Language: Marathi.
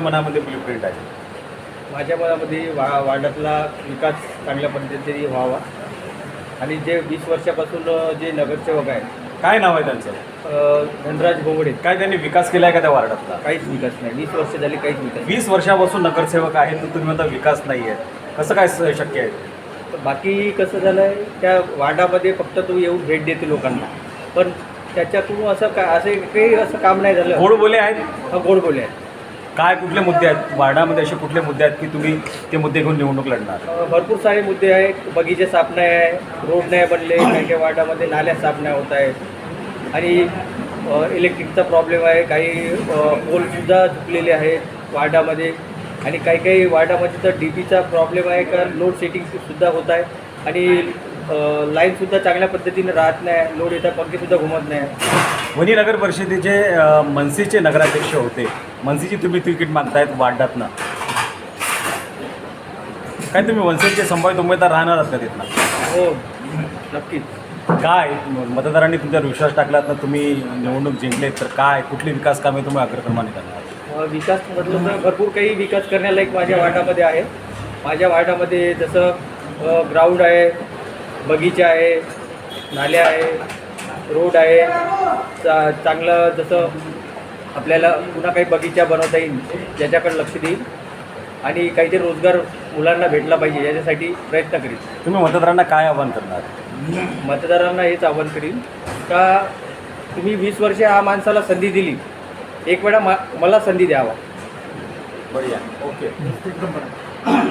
मनामध्ये ब्लू प्रिंट आहे? माझ्या मनामध्ये वा वार्डातला विकास चांगल्या पद्धतीने व्हावा. आणि जे वीस वर्षापासून जे नगरसेवक आहेत. काय नाव आहे त्यांचं? अ, धनराज घोंगडे. काय त्यांनी विकास केलाय का त्या वार्डातला? काहीच विकास नाही. वीस वर्ष झाली काहीच विकास नाही. वीस वर्षापासून नगरसेवक आहेत तर तुम्ही म्हणता विकास नाही आहे. कसं काय स- शक्य आहे? बाकी कसं झालं आहे त्या वार्डामध्ये फक्त तो येऊन भेट देते लोकांना. पण त्याच्यातून असं का असे काही असं काम नाही झालं. गोड बोले आहेत? हा गोड बोले आहेत. काय कुठले मुद्दे आहेत? वार्डामध्ये असे कुठले मुद्दे आहेत की तुम्ही ते मुद्दे घेऊन निवडणूक लढणार? भरपूर सारे मुद्दे आहेत. बगीचे साफ नाही आहे रोड नाही बनले काही काही वार्डामध्ये नाल्या साफ नाही होत आहेत. आणि इलेक्ट्रिकचा प्रॉब्लेम आहे. काही पोलसुद्धा झुकलेले आहेत वार्डामध्ये. आणि काही काही वार्डामध्ये तर डी पीचा प्रॉब्लेम आहे का लोड सेटिंगसुद्धा होत आहे. आणि लाईनसुद्धा चांगल्या पद्धतीने राहत नाही लोड येतात पंखेसुद्धा घुमत नाही. वणी नगर परिषदेचे मनसेचे नगराध्यक्ष होते. मनसेची तुम्ही तिकीट मागतायत वार्डातनं काय तुम्ही मनसेचे संभावित उमेदवार राहणार आहात का तिथनं? हो नक्कीच. काय? मतदारांनी तुमच्यावर विश्वास टाकलात ना तुम्ही निवडणूक जिंकलेत तर काय? कुठली विकास कामे तुम्ही अग्रक्रमाने करणार विकास म्हटलं तर भरपूर काही विकास करण्यालायक माझ्या वार्डामध्ये आहे. माझ्या वार्डामध्ये जसं ग्राउंड आहे बगीचा आहे नाल्या आहे रोड आहे. चा चांगलं जसं आपल्याला पुन्हा काही बगीचा बनवता येईल ज्याच्याकडे लक्ष देईल. आणि काहीतरी रोजगार मुलांना भेटला पाहिजे याच्यासाठी प्रयत्न करील तुम्ही मतदारांना काय आवाहन करणार? मतदारांना हेच आवाहन करीन का तुम्ही वीस वर्षे हा माणसाला संधी दिली. एक वेळा मा मला संधी द्यावा. बढिया. ओके.